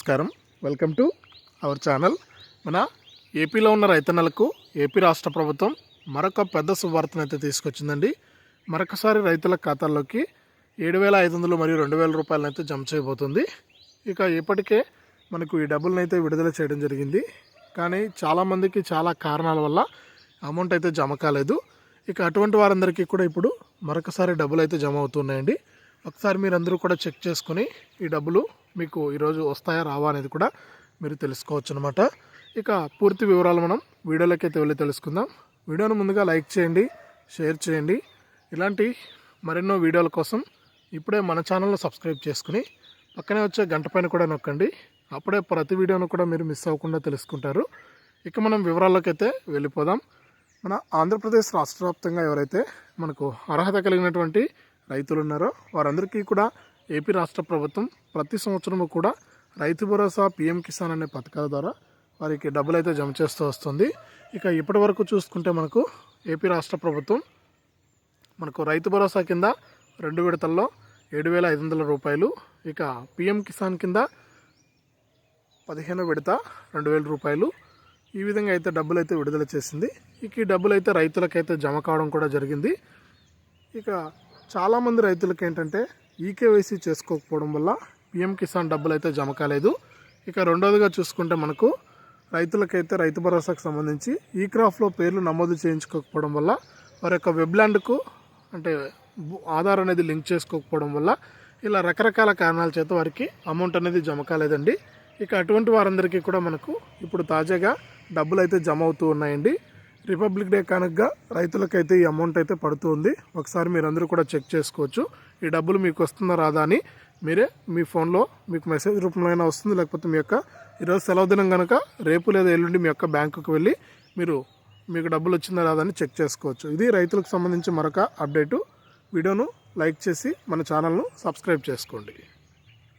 నమస్కారం. Welcome to our channel మన ఏపీలో ఉన్న రైతన్నలకు ఏపీ రాష్ట్ర ప్రభుత్వం మరొక పెద్ద శుభవార్తను అయితే తీసుకొచ్చిందండి. మరొకసారి రైతుల ఖాతాల్లోకి ఏడు వేల ఐదు వందలు మరియు రెండు వేల రూపాయలను అయితే జమ చేయబోతుంది. ఇక ఇప్పటికే మనకు ఈ డబ్బులను అయితే విడుదల చేయడం జరిగింది. కానీ చాలామందికి చాలా కారణాల వల్ల అమౌంట్ అయితే జమ కాలేదు. ఇక అటువంటి వారందరికీ కూడా ఇప్పుడు మరొకసారి డబ్బులు అయితే జమ అవుతున్నాయండి. ఒకసారి మీరు అందరూ కూడా చెక్ చేసుకుని ఈ డబ్బులు మీకు ఈరోజు వస్తాయా రావా అనేది కూడా మీరు తెలుసుకోవచ్చు అనమాట ఇక పూర్తి వివరాలు మనం వీడియోలోకైతే వెళ్ళి తెలుసుకుందాం. వీడియోను ముందుగా లైక్ చేయండి షేర్ చేయండి. ఇలాంటి మరెన్నో వీడియోల కోసం ఇప్పుడే మన ఛానల్ను సబ్స్క్రైబ్ చేసుకుని పక్కనే వచ్చే గంట పైన కూడా నొక్కండి. అప్పుడే ప్రతి వీడియోను కూడా మీరు మిస్ అవ్వకుండా తెలుసుకుంటారు. ఇక మనం వివరాల్లోకైతే వెళ్ళిపోదాం. మన ఆంధ్రప్రదేశ్ రాష్ట్ర వ్యాప్తంగా ఎవరైతే మనకు అర్హత కలిగినటువంటి రైతులు ఉన్నారో వారందరికీ కూడా ఏపీ రాష్ట్ర ప్రభుత్వం ప్రతి సంవత్సరము కూడా రైతు భరోసా పిఎం కిసాన్ అనే పథకాల ద్వారా వారికి డబ్బులు అయితే జమ చేస్తూ వస్తుంది. ఇక ఇప్పటి వరకు చూసుకుంటే మనకు ఏపీ రాష్ట్ర ప్రభుత్వం మనకు రైతు భరోసా కింద రెండు విడతల్లో ఏడు వేల ఐదు వందల రూపాయలు ఇక పిఎం కిసాన్ కింద పదిహేను విడత రెండు వేల రూపాయలు. ఈ విధంగా అయితే డబ్బులు అయితే విడుదల చేసింది. ఇక ఈ డబ్బులు అయితే రైతులకైతే జమ కావడం కూడా జరిగింది. ఇక చాలామంది రైతులకి ఏంటంటే ఈకేవైసీ చేసుకోకపోవడం వల్ల పిఎం కిసాన్ డబ్బులు అయితే జమ కాలేదు. ఇక రెండోదిగా చూసుకుంటే మనకు రైతులకైతే రైతు భరోసాకు సంబంధించి ఈ క్రాఫ్లో పేర్లు నమోదు చేయించుకోకపోవడం వల్ల వారి యొక్క వెబ్లాండ్కు అంటే ఆధార్ అనేది లింక్ చేసుకోకపోవడం వల్ల ఇలా రకరకాల కారణాల చేత వారికి అమౌంట్ అనేది జమ కాలేదండి. ఇక అటువంటి వారందరికీ కూడా మనకు ఇప్పుడు తాజాగా డబ్బులు అయితే జమ అవుతూ ఉన్నాయండి. రిపబ్లిక్ డే కనుక రైతులకైతే ఈ అమౌంట్ అయితే పడుతుంది. ఒకసారి మీరందరూ కూడా చెక్ చేసుకోవచ్చు. ఈ డబ్బులు మీకు వస్తుందా రాదా అని మీరే మీ ఫోన్లో మీకు మెసేజ్ రూపంలో అయినా వస్తుంది. లేకపోతే మీ యొక్క ఈరోజు సెలవు దినం కనుక రేపు లేదా ఎల్లుండి మీ యొక్క బ్యాంకుకు వెళ్ళి మీరు మీకు డబ్బులు వచ్చిందా రాదా అని చెక్ చేసుకోవచ్చు. ఇది రైతులకు సంబంధించి మరొక అప్డేటు వీడియోను లైక్ చేసి మన ఛానల్ను సబ్స్క్రైబ్ చేసుకోండి.